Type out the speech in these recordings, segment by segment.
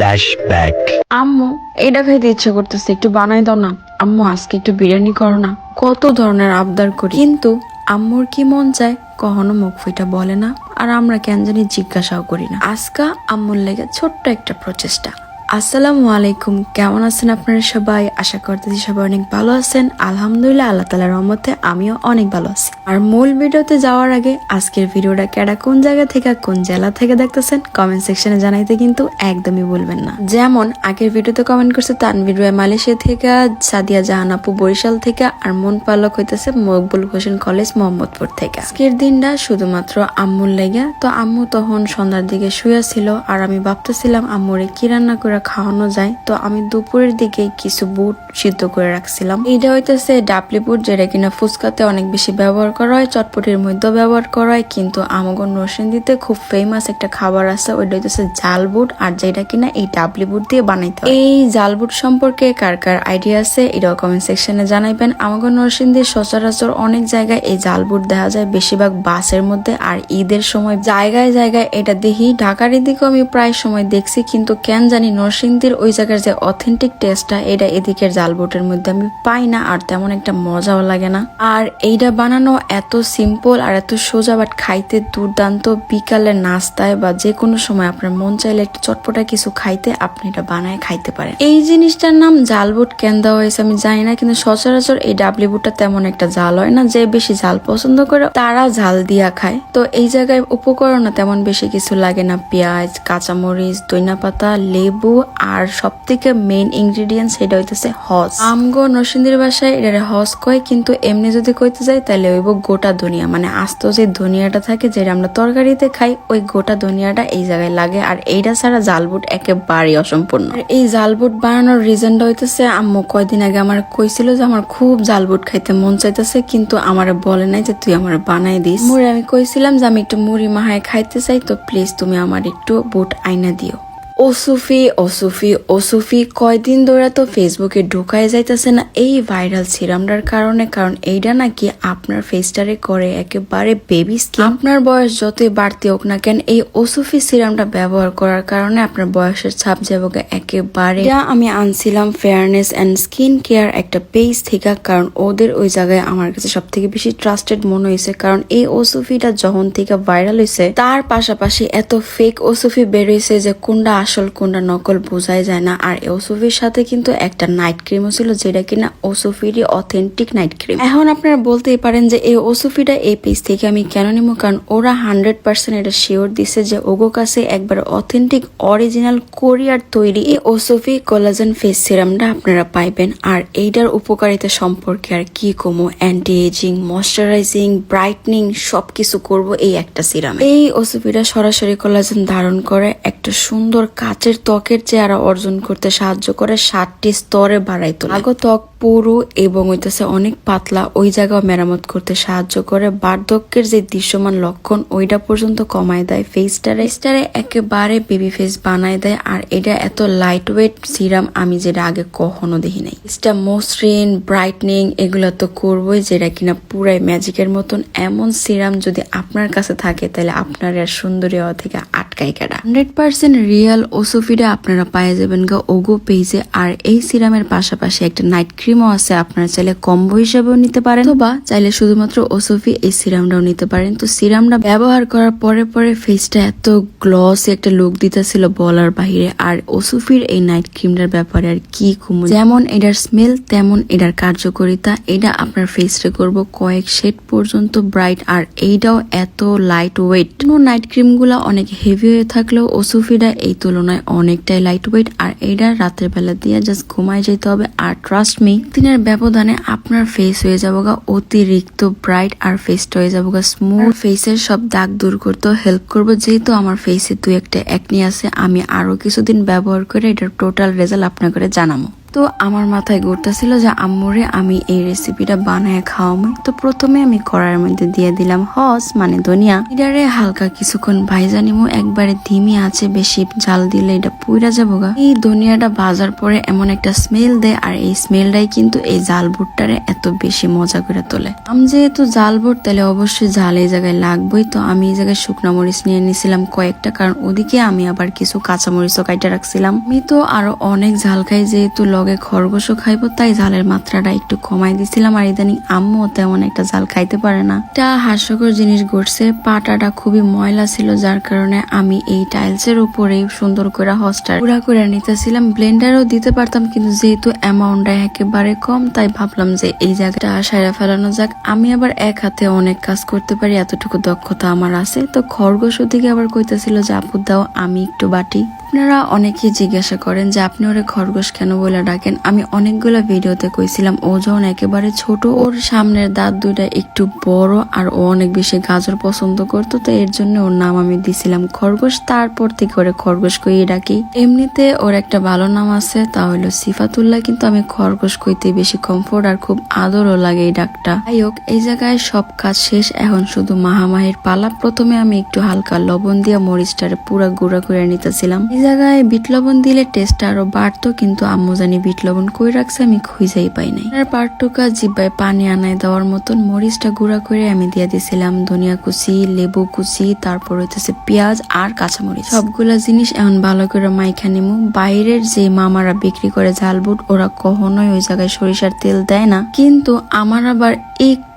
Flashback. আম্মু, এটা খাইতে ইচ্ছে করতেছে, একটু বানাই দাও না। আম্মু, আজকে একটু বিরিয়ানি করো না। কত ধরনের আবদার করি। কিন্তু আম্মুর কি মন চায়, কখনো মুখ ফুইটা বলে না। আর আমরা কেন জানি জিজ্ঞাসাও করি না। আজকা আম্মুর লেগে ছোট্ট একটা প্রচেষ্টা। আসসালামু আলাইকুম। কেমন আছেন আপনারা সবাই? আশা করতেছি সবাই অনেক ভালো আছেন। আলহামদুলিল্লাহ, আল্লাহ তালার রহমতে আমিও অনেক ভালো আছি। আর মূল ভিডিওতে যাওয়ার আগে আজকের ভিডিওটা কেডা কোন জায়গা থেকে, কোন জেলা থেকে দেখতেছেন কমেন্ট সেকশনে জানাইতে কিন্তু একদমই বলবেন না। যেমন, আগের ভিডিওতে কমেন্ট করছে তানভীর রয় মালয়েশিয়া থেকে, সাদিয়া জাহান আপু বরিশাল থেকে, আর মন পালক হইতেছে মকবুল হোসেন কলেজ মোহাম্মদপুর থেকে। আজকের দিনটা শুধুমাত্র আম্মুর লেগে। তো আম্মু তখন সন্ধ্যার দিকে শুয়ে ছিল, আর আমি ভাবতেছিলাম, আম্মুরে কি রান্না করে খাওয়ানো যায়। তো আমি দুপুরের দিকে কিছু বুট সিদ্ধ করে রাখছিলাম। এইটা হইতেছে ডাবলি বুট, যেটা কিনা ফুচকাতে অনেক বেশি ব্যবহার করা হয়, চটপটির মধ্যেও ব্যবহার করা হয়, কিন্তু আমাগর নরসিংদীতে খুব ফেমাস একটা খাবার আছে, ওইটা হইতেছে জাল বুট, আর যেটা কিনা এই ডাবলি বুট দিয়ে বানাইতে এই জাল বুট সম্পর্কে কার কার আইডিয়া আছে, এটাও কমেন্ট সেকশনে জানাইবেন। আমাগর নরসিংদীর সচরাচর অনেক জায়গায় এই জাল বুট দেখা যায়, বেশিরভাগ বাসের মধ্যে, আর ঈদের সময় জায়গায় জায়গায় এটা দেখি। ঢাকার দিকেও আমি প্রায় সময় দেখছি, কিন্তু কেন জানি নরসিংদীর ওই জায়গার যে অথেন্টিক টেস্টটা এটা এদিকের জাল বুটের মধ্যে আমি পাই না, আর তেমন একটা মজাও লাগে না। আর এইটা বানানো এত সিম্পল আর এত সোজা বাট খাইতে দুর্দান্ত বিকালের নাস্তায় বা যে কোনো সময় আপনার মন চাইলে একটু চটপটা কিছু খাইতে আপনি এটা বানায় খাইতে পারেন। এই জিনিসটার নাম জাল বুট কেন দেওয়া হয়েছে আমি জানি না, কিন্তু সচরাচর এই ডাবলি বুটটা তেমন একটা জাল হয় না। যে বেশি ঝাল পছন্দ করে, তারা ঝাল দিয়া খায়। তো এই জায়গায় উপকরণ তেমন বেশি কিছু লাগে না। পেঁয়াজ, কাঁচামরিচ দইনা পাতা, লেবু আর সব থেকে মেইন ইনগ্রিডিয়েন্ট সেটা হইতেছে হস আমগো নরসিংদীর বাসায় এটা হস কয়, কিন্তু এমনি যদি কইতে যাই তাহলে হইব গোটা ধনিয়া মানে আস্ত যে ধনিয়াটা থাকে যেটা আমরা তরকারিতে খাই, ওই গোটা ধনিয়াটা এই জায়গায় লাগে। আর এইটা ছাড়া জালবুট একেবারেই অসম্পূর্ণ। এই জালবুট বানানোর রিজনটা হইতেছে, আম্মু কয়দিন আগে আমার কইছিল যে আমার খুব জালবুট খাইতে মন চাইতেছে, কিন্তু আমার বলে নাই যে তুই আমার বানাই দিস। মুড়ি আমি কইছিলাম যে আমি একটু মুড়ি মাহায় খাইতে চাই, তো প্লিজ তুমি আমার একটু বুট আইনা দিও। ও সুফি ও সুফি ও সুফি, কয়দিন ধরে তো ফেসবুকে ঢুকায় যাইতেছে না এই ভাইরাল সিরামটার কারণে, কারণ এইটা নাকি আপনার ফেসটারে করে একেবারে বেবি স্কিন আপনার বয়স যতই বাড়তি হোক না কেন, এই ওসুফি সিরামটা ব্যবহার করার কারণে আপনার বয়সের ছাপ যাবে একেবারে। আমি আনছিলাম ফেয়ারনেস অ্যান্ড স্কিন কেয়ার একটা পেজ থেকে, কারণ ওদের ওই জায়গায় আমার কাছে সব থেকে বেশি ট্রাস্টেড মনে হয়েছে কারণ এই ওসুফিটা যখন থেকে ভাইরাল হয়েছে তার পাশাপাশি এত ফেক ওসুফি বেরোইছে যে কোনটা আসল কোনটা নকল বোঝাই যায় না। আর ওসুফির সাথে কিন্তু একটা নাইট ক্রিমও ছিল যেটা কিনা ওসুফিরই অথেন্টিক নাইট ক্রিম এখন আপনারা বলতেই পারেন যে এই ওসুফিটা এই পেজ থেকে আমি কেন নিব? কারণ ওরা হান্ড্রেড পার্সেন্ট এটা শিওর দিছে যে ওগো কাছে একবার অথেন্টিক অরিজিনাল কোরিয়ার তৈরি এই ওসুফি কোলাজেন ফেস সিরামটা আপনারা পাইবেন। আর এইটার উপকারিতা সম্পর্কে আর কি কমো? অ্যান্টি এজিং ময়শ্চারাইজিং ব্রাইটনিং সবকিছু করব এই একটা সিরাম এই ওসুফিটা সরাসরি কোলাজেন ধারণ করে একটা সুন্দর কাচের ত্বকের চেহারা অর্জন করতে সাহায্য করে ষাটটি স্তরে বাড়াই তোলে। আগো ত্বক পুরু এবং হইতেছে অনেক পাতলা, ওই জায়গাও মেরামত করতে সাহায্য করে। বার্ধক্যের যে দৃশ্যমান লক্ষণ ওইটা পর্যন্ত কমায় দেয়। ফেসটারে ফেসটারে একেবারে বেবি ফেস বানায় দেয়। আর এটা এত লাইট ওয়েট সিরাম আমি যেটা আগে কখনো দেখি নাই। ফেসটা মসৃণ ব্রাইটনিং এগুলো তো করবোই, যেটা কিনা পুরাই ম্যাজিকের মতন। এমন সিরাম যদি আপনার কাছে থাকে, তাহলে আপনার আর সুন্দরী হওয়া থেকে আটকাই কাটা হান্ড্রেড পার্সেন্ট রিয়েল ওসোফিটা আপনারা পায়ে যাবেন গা ওগো পেজে। আর এই সিরামের পাশাপাশি একটা নাইট ক্রিমও আছে আপনারা চাইলে কম্বো হিসাবেও নিতে পারেন। বা চাইলে শুধুমাত্র ওসোফি এই সিরামটাও নিতে পারেন। তো সিরামটা ব্যবহার করার পরে পরে ফেসটা এত গ্লস একটা লুক দিতেছিল বলার বাহিরে। আর ওসুফির এই নাইট ক্রিমটার ব্যাপারে আর কি কুমু যেমন এটার স্মেল তেমন এটার কার্যকারিতা। এটা আপনার ফেসটা করব কয়েক শেড পর্যন্ত ব্রাইট আর এইটাও এত লাইট ওয়েট কোনো নাইট ক্রিমগুলা অনেক হেভি হয়ে থাকলেও ওসুফিটা এই তুলনায় অনেকটাই লাইট ওয়েট আর এইটা রাতের বেলা দিয়ে জাস্ট ঘুমায় যেতে হবে। আর ট্রাস্ট মি দিনের ব্যবধানে আপনার ফেস হয়ে যাব গা অতিরিক্ত ব্রাইট আর ফেসটা হয়ে যাব গা স্মুথ ফেসের সব দাগ দূর করতে হেল্প করব। যেহেতু আমার ফেসে দু একটা একনি আছে, আমি আরও কিছুদিন ব্যবহার করে এটার টোটাল রেজাল্ট আপনাকে জানাব তো আমার মাথায় ঘুরতেছিল যে, আম্মুরে, আমি এই রেসিপিটা বানায় খাওয়ামই তো প্রথমে আমি কড়াইয়ের মধ্যে দিয়ে দিলাম হস মানে ধনিয়া। এটারে হালকা কিছুক্ষণ ভাইজা নিমু, একবারে ধিমি আছে, বেশি জাল দিলে এটা পুইরা যাব গা। এই ধনিয়াটা ভাজার পরে এমন একটা স্মেল দেয়, আর এই স্মেলটাই কিন্তু এই জাল ভুট্টারে এত বেশি মজা করে তোলে। আমি যেহেতু জাল ভুট, তাহলে অবশ্যই জাল এই জায়গায় লাগবেই। তো আমি এই জায়গায় শুকনা মরিচ নিয়ে নিছিলাম কয়েকটা, কারণ ওদিকে আমি আবার কিছু কাঁচা মরিচও কাইটা রাখছিলাম। আমি তো আরও অনেক ঝাল খাই, যেহেতু লগে খরগোশও খাইবো, তাই ঝালের মাত্রাটা একটু কমাই দিছিলাম। আর ইদানিং আম্মু তেমন একটা ঝাল খাইতে পারে না। এটা হাস্যকর জিনিস ঘটছে, পাটাটা খুবই ময়লা ছিল, যার কারণে আমি এই টাইলস এর উপরেই সুন্দর করে হস্টার পুরা করে নিতেছিলাম। ব্লেন্ডারও দিতে পারতাম, কিন্তু যেহেতু অ্যামাউন্টটা একেবারে কম, তাই ভাবলাম যে এই জায়গাটা সাইরা ফেলানো যাক। আমি আবার এক হাতে অনেক কাজ করতে পারি, এতটুকু দক্ষতা আমার আছে। তো খরগোশ ওদিকে আবার কইতেছিল যে, আপু, দাও, আমি একটু বাটি। আপনারা অনেকেই জিজ্ঞাসা করেন যে আপনি ওরে খরগোশ কেন বলে ডাকেন? আমি অনেকগুলো ভিডিওতে কইছিলাম, ও যখন একেবারে ছোট, ওর সামনের দাঁত দুইটা একটু বড় আর ও অনেক বেশি গাজর পছন্দ করতো, তো এর জন্য ওর নাম আমি দিছিলাম খরগোশ। তারপর থেকে ওরে খরগোশ কইয়ে ডাকি। এমনিতে ওর একটা ভালো নাম আছে, তা হলো সিফাতুল্লাহ, কিন্তু আমি খরগোশ কইতে বেশি কমফোর্ট আর খুব আদরও লাগে এই ডাকটা। যাই হোক, এই জায়গায় সব কাজ শেষ, এখন শুধু মাহামাহির পালা। প্রথমে আমি একটু হালকা লবণ দিয়া মরিচটারে পুরা গুঁড়া করে নিতেছিলাম। জায়গায় বিট লবণ দিলে টেস্ট আরও বাড়তো, কিন্তু আম্মু জানি বিট লবণ কই রাখছে আমি খুঁজেই পাই নাই। আর পার্টুকা জিব্বায় পানি আনায় দেওয়ার মতন মরিচটা গুঁড়া করে আমি দিয়ে দিছিলাম ধনিয়া কুচি, লেবু কুচি, তারপর হইতেছে পেঁয়াজ আর কাঁচামরিচ। সবগুলা জিনিস এখন ভালো করে মাইখা নিমু। বাইরের যে মামারা বিক্রি করে ঝালবুট, ওরা কখনোই ওই জায়গায় সরিষার তেল দেয় না। কিন্তু আমার আবার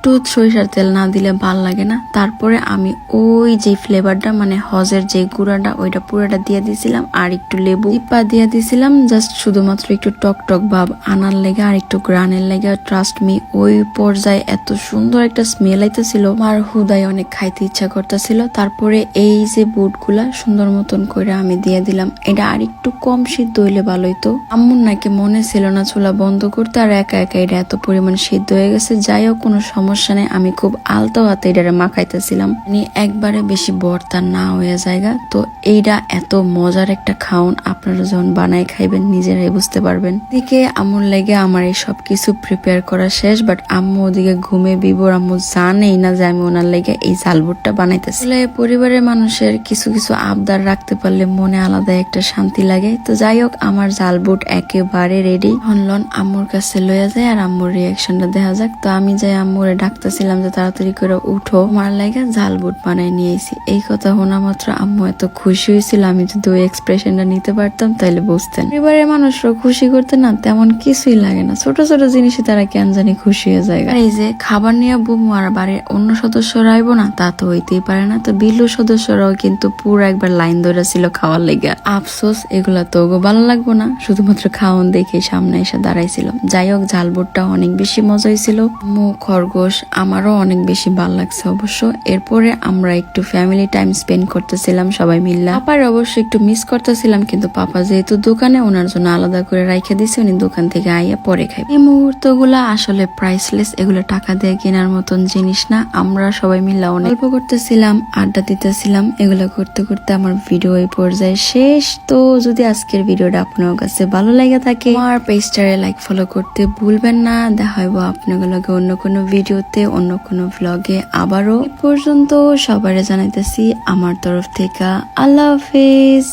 একটু সরিষার তেল না দিলে ভালো লাগে না। তারপরে আমি ওই যে ফ্লেভারটা মানে হজের যে গুঁড়াটা, ওইটা পুরোটা দিয়ে দিছিলাম আর একটু লেবু টিপা দিয়ে দিছিলাম জাস্ট শুধুমাত্র একটু টক টক ভাব আনার লেগে আর একটু গ্রানের লেগে। ট্রাস্ট মি ওই পর্যায়ে এত সুন্দর একটা স্মেল আইতেছিল। আমার হুদায় অনেক খাইতে ইচ্ছা করতেছিল। তারপরে এই যে বুটগুলা সুন্দর মতন করে আমি দিয়ে দিলাম। এটা আর একটু কম সিদ্ধ হইলে ভালো হইতো আম্মুর নাকি মনে ছিল না চুলা বন্ধ করতে, আর একা একা এটা এত পরিমাণ সিদ্ধ হয়ে গেছে। যাই হোক, কোনো সমস্যা নেই, আমি খুব আলতো হাতে এটারে মাখাইতেছিলাম। মানে একবারে বেশি বর্তা না হয়ে জায়গা তো এইটা এত মজার একটা খাওন আপনারা যখন বানায় খাইবেন, নিজেরাই বুঝতে পারবেন। এদিকে আম্মুর লেগে আমার এই সব কিছু প্রিপেয়ার করা শেষ বাট আম্মু ওদিকে ঘুমে বিবর, আম্মু জানেই না যে আমি ওনার লেগে এই জালবুটটা বানাইতেছি। পরিবারের মানুষের কিছু কিছু আবদার রাখতে পারলে মনে আলাদা একটা শান্তি লাগে। তো যাই হোক, আমার জালবুট একেবারে রেডি হনলন আম্মুর কাছে লইয়া যায় আর আম্মুর রিয়াকশনটা দেখা যাক। তো আমি যাই আম্মুরে ডাকতেছিলাম যে তাড়াতাড়ি করে উঠো। আমার লাগে জালবুট বানাই নিয়েছি এই কথা শোনা মাত্র আম্মু এত খুশি হয়েছিল আমি যদি ওই এক্সপ্রেশনটা নিতে পারতাম তাহলে বুঝতেন। পরিবারের মানুষরা খুশি করতে না তেমন কিছুই লাগে না। ছোট ছোট জিনিসে তারা কেন জানি খুশি হয়ে যায়। আর এই যে খাবার নিয়ে বুমু আর বাড়ির অন্য সদস্যরা আইব না, তা তো হইতেই পারে না। তো বিলু সদস্যরাও কিন্তু পুরো একবার লাইন ধরে ছিল খাওয়ার লেগে। আফসোস, এগুলা তো ওগো ভালো লাগবো না। শুধুমাত্র খাওয়ান দেখে সামনে এসে দাঁড়াইছিল। যাই হোক ঝালবুটটা অনেক বেশি মজা হয়েছিল মু খরগোশ আমারও অনেক বেশি ভালো লাগছে অবশ্য। এরপরে আমরা একটু ফ্যামিলি টাইম স্পেন্ড করতেছিলাম সবাই মিল্লা। পাপার অবশ্য একটু মিস করতেছিলাম, কিন্তু পাপা যেহেতু দোকানে, ওনার জন্য আলাদা করে রাইখে দিছে, উনি দোকান থেকে আইয়া পরে খাই এই মুহূর্তগুলা আসলে প্রাইসলেস এগুলো টাকা দিয়ে কেনার মতন জিনিস না। আমরা সবাই মিল্লা অনেক গল্প করতেছিলাম, আড্ডা দিতেছিলাম, এগুলো করতে করতে আমার ভিডিও এই পর্যায়ে শেষ। তো যদি আজকের ভিডিওটা আপনার কাছে ভালো লাগে থাকে, আমার পেজটারে লাইক ফলো করতে ভুলবেন না। দেখা হইব আপনাগুলোকে অন্য কোনো ভিডিওতে অন্য কোনো ব্লগে আবারও পর্যন্ত সবারে জানাইতেছি আমার তরফ থেকে আল্লাহ হাফেজ।